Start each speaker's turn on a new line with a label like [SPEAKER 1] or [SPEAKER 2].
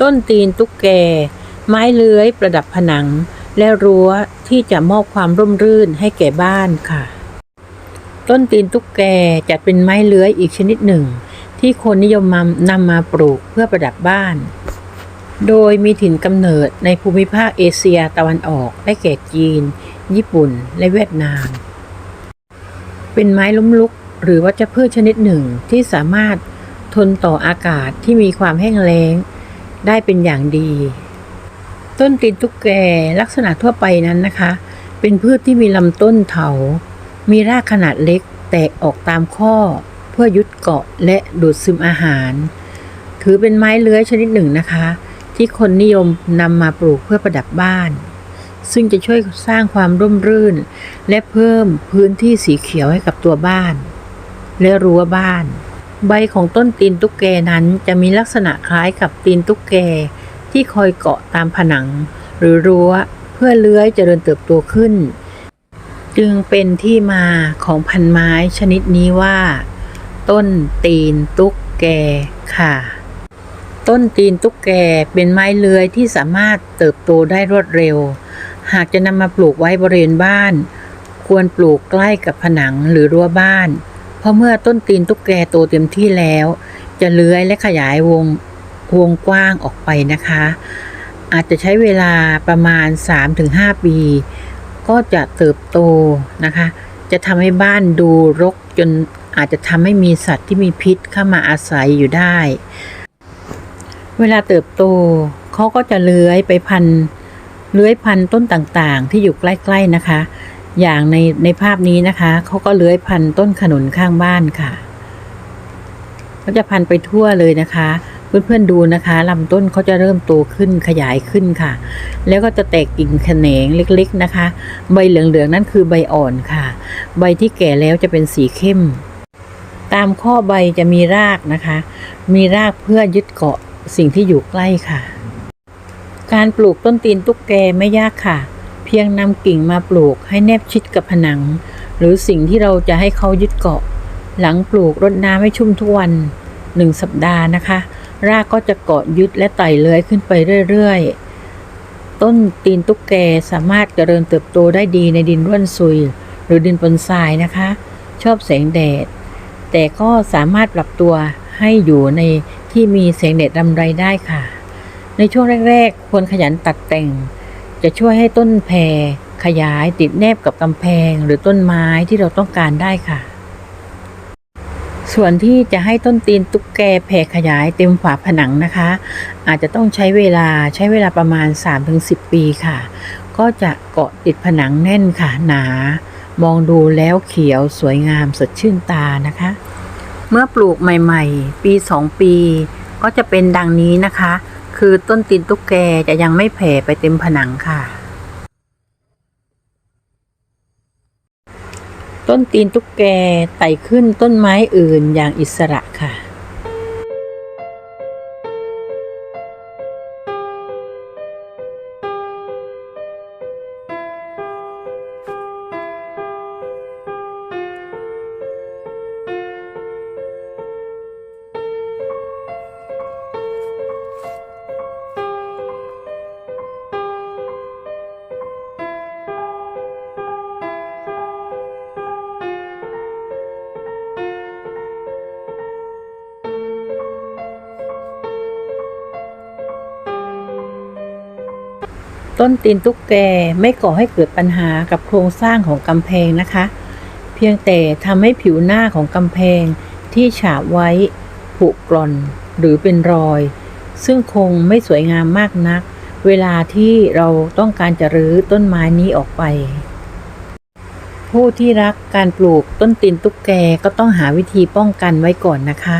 [SPEAKER 1] ต้นตีนตุ๊กแก ไม้เลื้อยประดับผนัง และรั้วที่จะมอบความร่มรื่นให้แก่บ้านค่ะ ต้นตีนตุ๊กแกจัดเป็นไม้เลื้อยอีกชนิดหนึ่ง ที่คนนิยมนำมาปลูกเพื่อประดับบ้าน โดยมีถิ่นกำเนิดในภูมิภาคเอเชียตะวันออกได้แก่จีน ญี่ปุ่น และเวียดนาม เป็นไม้ล้มลุกหรือวัชพืชชนิดหนึ่งที่สามารถทนต่ออากาศที่มีความแห้งแล้ง ได้เป็นอย่างดี ต้นตีนตุ๊กแกลักษณะทั่วไปนั้นนะคะ เป็นพืชที่มีลำต้นเถา มีรากขนาดเล็กแตกออกตามข้อ เพื่อยึดเกาะและดูดซึมอาหาร ถือเป็นไม้เลื้อยชนิดหนึ่งนะคะ ที่คนนิยมนำมาปลูกเพื่อประดับบ้าน ซึ่งจะช่วยสร้างความร่มรื่น และเพิ่มพื้นที่สีเขียวให้กับตัวบ้าน และรั้วบ้าน ใบของต้นตีนตุ๊กแกนั้นจะมีลักษณะคล้ายกับตีนตุ๊กแกที่คอยเกาะตามผนัง หรือรั้วเพื่อเลื้อยเจริญเติบโตขึ้น จึงเป็นที่มาของพันไม้ชนิดนี้ว่า ต้นตีนตุ๊กแกค่ะ ต้นตีนตุ๊กแกเป็นไม้เลื้อยที่สามารถเติบโตได้รวดเร็ว หากจะนำมาปลูกไว้บริเวณบ้าน ควรปลูกใกล้กับผนังหรือรั้วบ้าน เพราะเมื่อต้นตีนตุ๊กแกโตเต็มที่แล้ว จะเลื้อยและขยายวงวงกว้างออกไปนะคะ อาจจะใช้เวลาประมาณ 3-5 ปี ก็จะเติบโตนะคะ จะทำให้บ้านดูรกจนอาจจะทำให้มีสัตว์ที่มีพิษเข้ามาอาศัยอยู่ได้ เวลาเติบโตเขาก็จะเลื้อยไปพันเลื้อยพันต้นต่างๆ ที่อยู่ใกล้ ๆนะคะ อย่างในในภาพนี้นะคะเขาก็เลื้อยพันต้นขนุนข้างบ้านค่ะเขาจะพันไปทั่วเลยนะคะเพื่อนๆดูนะคะลำต้นเขาจะเริ่มโตขึ้นขยายขึ้นค่ะ แล้วก็จะแตกกิ่งแขนงเล็กๆนะคะ ใบเหลืองๆนั่นคือใบอ่อนค่ะ ใบที่แก่แล้วจะเป็นสีเข้ม ตามข้อใบจะมีรากนะคะ มีรากเพื่อยึดเกาะสิ่งที่อยู่ใกล้ค่ะ การปลูกต้นตีนตุ๊กแกไม่ยากค่ะ เพียงนำกิ่งมาปลูกให้แนบชิดกับผนัง หรือสิ่งที่เราจะให้เขายึดเกาะ หลังปลูกรดน้ำให้ชุ่มทุกวันหนึ่งสัปดาห์นะคะ รากก็จะเกาะยึดและไต่เลื้อยขึ้นไปเรื่อยๆ ต้นตีนตุ๊กแกสามารถเจริญเติบโตได้ดีในดินร่วนซุย หรือดินปนทรายนะคะ ชอบแสงแดด แต่ก็สามารถปรับตัวให้อยู่ในที่มีแสงแดดรำไรได้ค่ะ ในช่วงแรก ๆ ควรขยันตัดแต่ง จะช่วยให้ต้นแพรขยายติดแนบกับกำแพงหรือต้นไม้ที่เราต้องการได้ค่ะ ส่วนที่จะให้ต้นตีนตุ๊กแกแผ่ขยายเต็มฝาผนังนะคะ อาจจะต้องใช้เวลาใช้เวลาประมาณ 3-10 ปีค่ะ ก็จะเกาะติดผนังแน่นค่ะหนา มองดูแล้วเขียวสวยงามสดชื่นตานะคะ เมื่อปลูกใหม่ ๆ ปี 2 ปี ก็จะเป็นดังนี้นะคะ คือต้นตีนตุ๊กแกจะยังไม่แผ่ไปเต็มผนังค่ะ ต้นตีนตุ๊กแกไต่ขึ้นต้นไม้อื่นอย่างอิสระค่ะ ต้นตีนตุ๊กแกไม่ก่อให้เกิดปัญหากับโครงสร้างของกำแพงนะคะ เพียงแต่ทำให้ผิวหน้าของกำแพงที่ฉาบไว้ผุกร่อนหรือเป็นรอย ซึ่งคงไม่สวยงามมากนัก เวลาที่เราต้องการจะรื้อต้นไม้นี้ออกไป ผู้ที่รักการปลูกต้นตีนตุ๊กแกก็ต้องหาวิธีป้องกันไว้ก่อนนะคะ